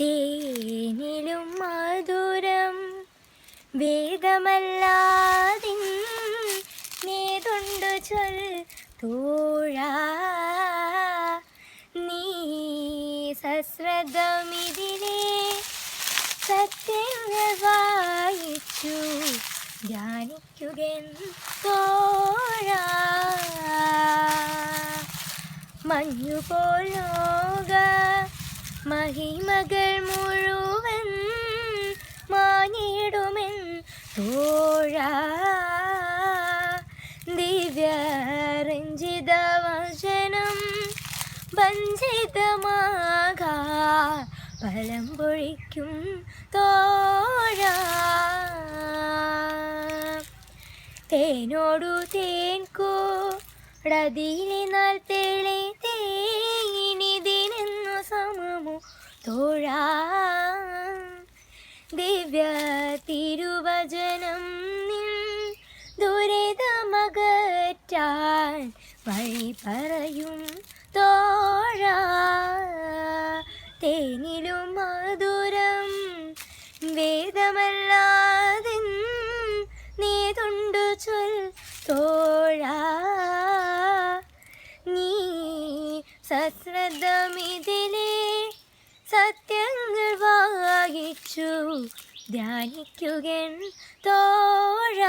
തേനിലും മധുരം വേദമല്ലാതിൻ നേതുണ്ടു ചൊൽ തോഴ. നീ സശ്രദ്ധമിതിരെ സത്യങ്ങൾ വായിച്ചു ധ്യാനിക്കുകൻ തോഴ. മഞ്ഞുപോലോക മഹിമകൾ തോഴ ദിവ്യരഞ്ജിത വചനം ഫലം പൊഴിക്കും തോഴ. തേനോടു തേൻ കോടതിയിലെ തെളി തേനിതിനെന്നു സമമു തോഴ. ദിവ്യ തിരുവചനം ദുരിതമകറ്റാൻ വഴി പറയും തോഴ. തേനിലും മധുരം വേദമല്ലാതെ നീതുണ്ടു ചൊൽ തോഴ. നീ സശ്രദ്ധമിതിലെ സത്യങ്ങൾ വായിച്ചു ധ്യാനിക്കുകൻ തോഴ.